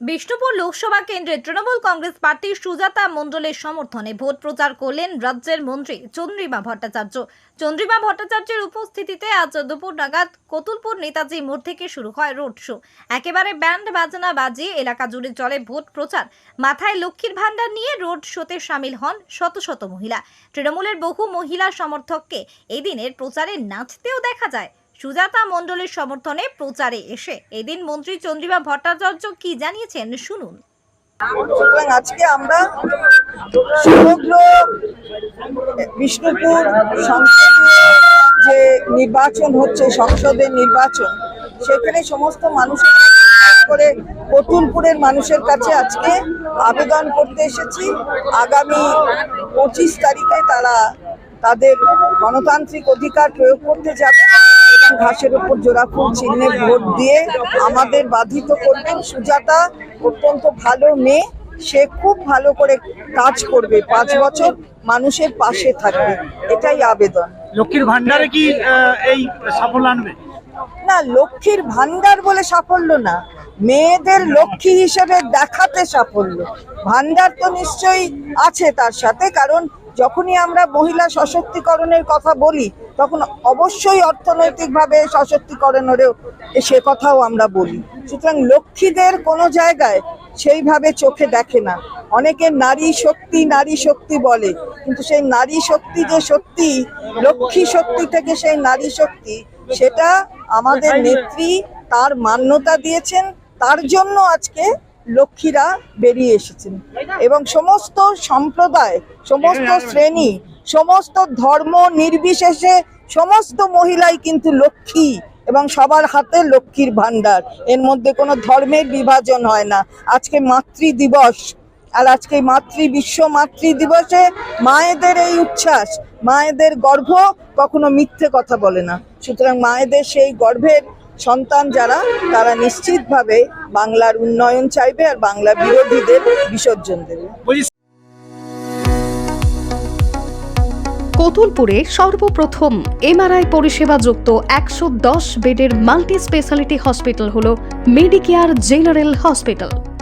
বিষ্ণুপুর লোকসভা কেন্দ্রে তৃণমূল কংগ্রেস প্রার্থী সুজাতা মণ্ডলের সমর্থনে ভোট প্রচার করলেন রাজ্যের মন্ত্রী চন্দ্রিমা ভট্টাচার্য। চন্দ্রিমা ভট্টাচার্যের উপস্থিতিতে আজ দুপুর নাগাদ কতুলপুর নেতাজি মোড় থেকে শুরু হয় রোড শো। একেবারে ব্যান্ড বাজনা বাজিয়ে এলাকা জুড়ে চলে ভোট প্রচার। মাথায় লক্ষ্মীর ভাণ্ডার নিয়ে রোড শোতে সামিল হন শত শত মহিলা। তৃণমূলের বহু মহিলা সমর্থককে এদিনের প্রচারে নাচতেও দেখা যায়। সুজাতা মণ্ডলের সমর্থনে প্রচারে এসে এদিন মন্ত্রী চন্দ্রিমা ভট্টাচার্য কি জানিয়েছেন শুনুন। আজকে আমরা সমগ্র বিষ্ণুপুর সংসদীয় যে নির্বাচন হচ্ছে, সংসদের নির্বাচন, সেখানে সমস্ত মানুষের করে কতুলপুরের মানুষের কাছে আজকে আবেদন করতে এসেছি। আগামী পঁচিশ তারিখে তারা তাদের গণতান্ত্রিক অধিকার প্রয়োগ করতে যাবে। ঘাসের উপর জোড়াফুল চিহ্নে ভোট দিয়ে আমাদের বাধিত করবেন। সুজাতা অত্যন্ত ভালো মেয়ে। সে খুব ভালো করে কাজ করবে। পাঁচ বছর মানুষের পাশে থাকবে। এটাই আবেদন। লক্ষ্মীর ভান্ডারে কি এই সাফল্য আনবে? না লক্ষ্মীর ভান্ডার বলে সাফল্য না। মেয়েদের লক্ষ্মী হিসেবে দেখাতে সাফল্য। ভান্ডার তো নিশ্চয়ই আছে তার সাথে কারণ যখনই আমরা মহিলা সশক্তিকরণের কথা বলি, তখন অবশ্যই অর্থনৈতিকভাবে সশক্তিকরণেরও সে কথাও আমরা বলি। সুতরাং লক্ষ্মীদের কোনো জায়গায় সেইভাবে চোখে দেখে না। অনেকে নারী শক্তি নারী শক্তি বলে, কিন্তু সেই নারী শক্তি যে সত্যি, লক্ষ্মী শক্তি থেকে সেই নারী শক্তি, সেটা আমাদের নেত্রী তার মান্যতা দিয়েছেন, তার জন্য আজকে লক্ষ্মীরা বেরিয়ে এসেছেন। এবং সমস্ত সম্প্রদায় সমস্ত শ্রেণি সমস্ত ধর্ম নির্বিশেষে সমস্ত মহিলাই কিন্তু লক্ষ্মী এবং সবার হাতে লক্ষ্মীর ভান্ডার এর মধ্যে কোনো ধর্মের বিভাজন হয় না। আজকে মাতৃ দিবস আর আজকে মাতৃ বিশ্ব মাতৃ দিবসে মায়েদের এই উচ্ছ্বাস মায়েদের গর্ভ কখনো মিথ্যে কথা বলে না। সুতরাং মায়েদের সেই গর্ভের সন্তান যারা, তারা নিশ্চিতভাবে বাংলার উন্নয়ন চাইবে আর বাংলা বিরোধীদের বিসর্জন দেবে। কতুলপুরে সর্বপ্রথম এমআরআই পরিষেবা যুক্ত একশো দশ বেডের মাল্টি স্পেশালিটি হসপিটাল হল মেডিকেয়ার জেনারেল হসপিটাল।